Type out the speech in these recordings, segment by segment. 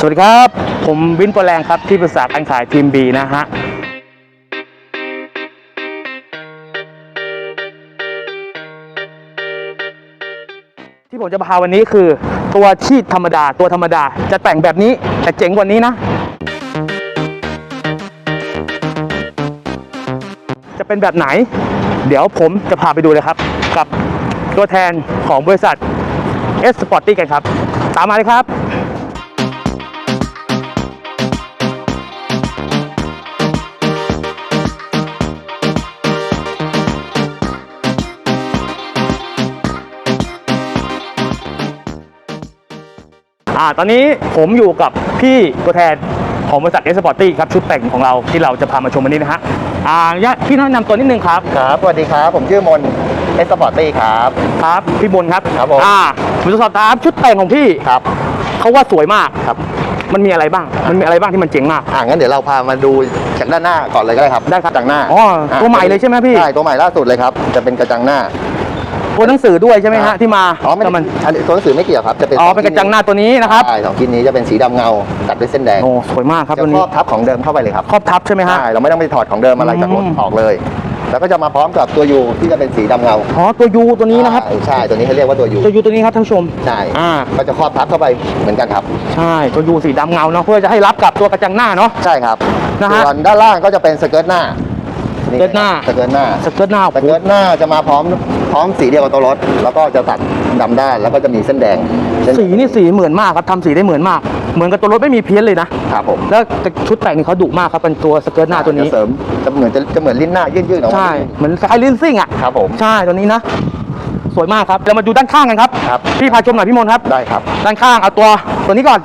สวัสดีครับ ผมวินโปรแรงครับที่ปรึกษาการขายทีม B นะฮะที่ผมจะพาวันนี้คือ ตัวชีดธรรมดาตัวธรรมดา จะแต่งแบบนี้แต่เจ๋งกว่านี้นะ จะเป็นแบบไหน เดี๋ยวผมจะพาไปดูเลยครับ กับตัวแทนของบริษัท S Sporty กันครับ ตามมาเลยครับ ตอนนี้ผมอยู่กับพี่ตัวแทนของบริษัท S Sporty ครับชุดแต่งของเราที่เราจะพามาชมวันนี้นะฮะอ่าญาติพี่แนะนำตัวนิดนึงครับ ครับ สวัสดีครับ ผมชื่อมนเอสปอร์ตี้ครับ ครับพี่บนครับครับผม อ่าผมจะสอบถามชุดแต่งของพี่ครับ เขาว่าสวยมาก ครับ มันมีอะไรบ้าง มันมีอะไรบ้างที่มันเจ๋งมาก อ่างั้นเดี๋ยวเราพามาดูจากด้านหน้าก่อนเลยก็ได้ครับได้ครับจากหน้าอ๋อตัวใหม่เลยใช่ไหมพี่ ใช่ ตัวใหม่ล่าสุดเลยครับ จะเป็นกระจังหน้า ตัวหนังสือด้วยใช่ไหมฮะที่มาอ๋อไม่แต่มันอันนี้ตัวหนังสือไม่เกี่ยวครับจะเป็นอ๋อสเป็นกระจังหน้าตัวนี้นะครับใช่สองชิ้นนี้จะเป็นสีดำเงาตัดด้วยเส้นแดงโอ้สวยมากครับจะตัวครนี้อบทับของเดิมเข้าไปเลยครับครอบทับใช่ไหมฮะใช่เราไม่ต้องไปถอดของเดิมอะไรจากรถอืมออกเลยแล้วก็จะมาพร้อมกับตัวยูที่จะเป็นสีดำเงา อ๋อ ตัวยูตัวนี้นะครับใช่ใช่ ตัวนี้เขาเรียกว่าตัวยูตัวยูตัวนี้ครับท่านผู้ชม ใช่ อ่า ก็จะครอบทับเข้าไปเหมือนกันครับ ใช่ ตัวยูสีดำเงาเนาะเพื่อจะให้รับกับตัวกระจังหน้าเนาะ ใช่ครับนะฮะส่วนด้านล่างก็จะเป็นสเกิร์ตหน้าส เกิร์ตหน้า สเกิร์ตหน้าสเกิร์ตหน้าสเกิร์ตหน้าจะมาพร้อมพร้อมสีเดียวกับตัวรถ แล้วก็จะตัดดำด้านแล้วก็จะมีเส้นแดงเส้นสีนี่สีเหมือนมากครับทำสีได้เหมือนมาก เหมือนกับตัวรถไม่มีเพี้ยนเลยนะ ครับผมแล้วชุดแต่งนี่เขาดุมากครับเป็นตัวสเกิร์ตหน้าตัวนี้ จะเสริมจะเหมือนจะจะเหมือนลิ้นหน้ายืดๆออกมาใช่ เหมือนไอลินซิ่งอะ ครับผม ใช่ตัวนี้นะ สวยมากครับเรามาดูด้านข้างกันครับ ครับ พี่พาชมหน่อยพี่มนต์ครับ ได้ครับ ด้านข้างเอาตัวตัวนี้ก่อน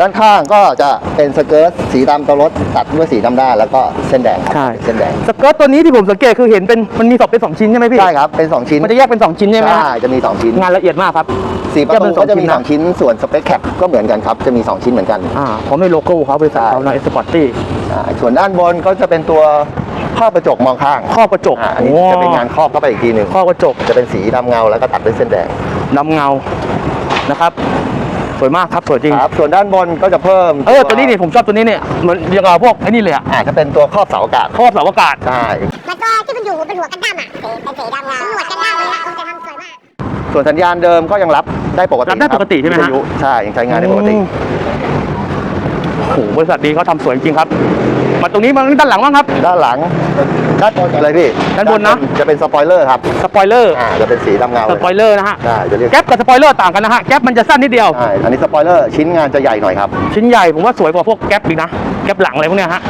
ด้านข้างก็จะเป็นสเกิร์ตสีดำตัวรถตัดด้วยสีดำด้านแล้วก็เส้นแดงครับใช่เส้นแดง สเกิร์ตตัวนี้ที่ผมสังเกตคือเห็นเป็นมันมีสองเป็นสองชิ้นใช่ไหมพี่ใช่ครับ เป็นสองชิ้นมันจะแยกเป็นสองชิ้นใช่ไหมฮะใช่จะมีสองชิ้นงานละเอียดมากครับ สีประแยกเป็ตูนสองก็จะมีชิ้นนะสองชิ้นส่วนสเปคแคปก็เหมือนกันครับ จะมีสองชิ้นเหมือนกัน อ่าพร้อมด้วยโลโก้เขาบริษัทเขานะเอสปอร์ตี้อ่าส่วนด้านบนก็จะเป็นตัวครอบกระจกมองข้างครอบกระจกอ่าอันนี้จะเป็นงานครอบเข้าไปอีกทีหนึ่งครอบกระจกจะเป็นสีดำเงาแล้วก็ตัดด้วยเส้นแดง ดำเงานะครับส วยมากครับสวยจริงครับส่วนด้านบนก็จะเพิ่มเออตัวนี้นี่ผมชอบตัวนี้เนี่ยเหมือนอย่างเราพวกไอ้นี่เลยอะอ่าจะเป็นตัวครอบเสาอากาศครอบเสาอากาศใช่แล้วก็ที่มันอยู่เป็นหัวกันดั้มอะสีเป็นสีดำเงาหนวดกันดั้มเลยนะเขาจะทำสวยมากส่วนสัญญาณเดิมก็ยังรับได้ปกติรับได้คปกติใช่ไหมฮะวิทยุใช่ยังใช้งานได้ปกติอืมโอ้โหบริษัทนี้เขาทำสวยจริงครับ มาตรงนี้มาด้านหลังบ้างครับ ด้านหลังด้านบนอะไรพี่ด้านบนนะ จะเป็นสปอยเลอร์ครับ สปอยเลอร์อ่าจะเป็นสีดำเงาสเลยปอยเลอร์นะฮะใช่จะเรียกแก๊ปกับสปอยเลอร์ต่างกันนะฮะแก๊ปมันจะสั้นนิดเดียวใช่อันนี้สปอยเลอร์ชิ้นงานจะใหญ่หน่อยครับ ชิ้นใหญ่ผมว่าสวยกว่าพวกแก๊ปดีนะ แก๊ปหลังอะไรพวกเนี้ยฮะ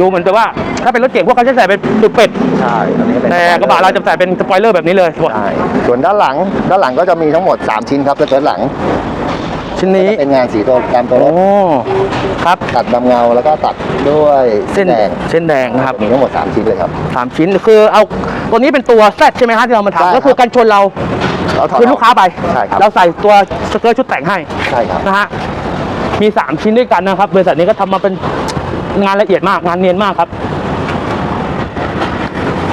ดูเหมือนแต่ว่าถ้าเป็นรถเก่งพวกเขาจะใส่เป็นตุดเป็ดใช่อันนี้เป็นแต่กระบะเราจะใส่เป็นสปอยเลอร์แบบนี้เลยใช่ส่วนด้านหลังด้านหลังก็จะมีทั้งหมด 3 ชิ้นครับสเกิร์ตหลัง ชิ้นนี้ก็จะเป็นงานสีตัวตามตัวรโอ้ถครับตัดดำเงาแล้วก็ตัดด้วยเส้นแดงเส้นแดงนะครับมีทั้งหมด3ชิ้นเลยครับ สามชิ้นคือเอาตัวนี้เป็นตัวแซดใช่ไหมฮะที่เรามาใช่ครับ ทำก็คือกันชนเราเราถอดคือลูกค้าไป ใช่ครับเราใส่ตัวสเกิร์ตชุดแต่งให้ใช่ครับ นะฮะมี 3 ชิ้นด้วยกันนะครับบริษัทนี้ก็ทำมาเป็นงานละเอียดมากงานเนียนมากครับ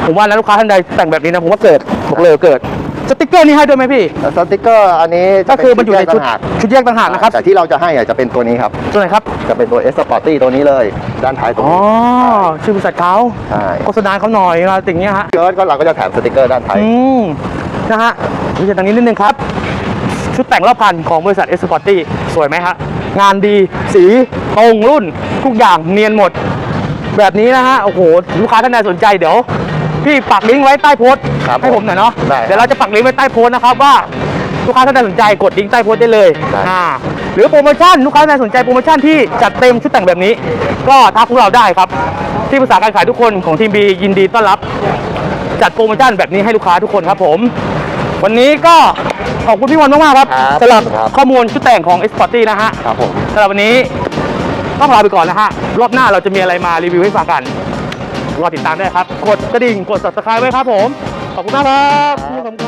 ผมว่านะลูกค้าท่านใดแต่งแบบนี้นะผมว่าเกิดบอกเลยว่าเกิด สติ๊กเกอร์นี่ให้ด้วยไหมพี่ แล้วสติกเกอร์อันนี้จะก็คือมันอยู่ในชุดแกต่างหากชุดแยกต่างหากนะครับแต่ที่เราจะให้อะจะเป็นตัวนี้ครับ ตัวไหนครับจะเป็นตัว S Sporty ตัวนี้เลย ด้านท้ายตรงอ๋อนี้ชื่อบริษัทเขาใช่โฆษณาเขาหน่อยอะไรอย่างเงี้ยฮะ เกิร์ตก็เราก็จะแถมสติกเกอร์ด้านท้าย อืม นะฮะดูจากทางนี้นิดนึงครับ ชุดแต่งรอบพันของบริษัทเอสปอร์ตี้สวยไหมฮะ งานดีสีตรงรุ่น ทุกอย่างเนียนหมด แบบนี้นะฮะ โอ้โห ลูกค้าท่านใดสนใจเดี๋ยว พี่ปักลิงก์ไว้ใต้โพสต์ครับให้ผมหน่อยเนาะได้เดี๋ยวเราจะปักลิงก์ไว้ใต้โพสต์นะครับว่าลูกค้าท่านใดสนใจกดลิงก์ใต้โพสต์ได้เลยได้ อ่าหรือโปรโมชั่นลูกค้าท่านใดสนใจโปรโมชั่นที่จัดเต็มชุดแต่งแบบนี้ ก็ทักพวกเราได้ครับ ที่ปรึกษาการขายทุกคนของทีมบียินดีต้อนรับ จัดโปรโมชั่นแบบนี้ให้ลูกค้าทุกคนครับผม วันนี้ก็ขอบคุณพี่มนต์มากๆครับครับสำหรับครับ ข้อมูลชุดแต่งของ s p o r t y นะฮะ ครับผม สำหรับวันนี้ต้องลาไปก่อนนะฮะ รอบหน้าเราจะมีอะไรมารีวิวให้ฟังกัน รอติดตามได้ครับ กดกระดิ่ง กด subscribe ไว้ครับผม ขอบคุณมากครับ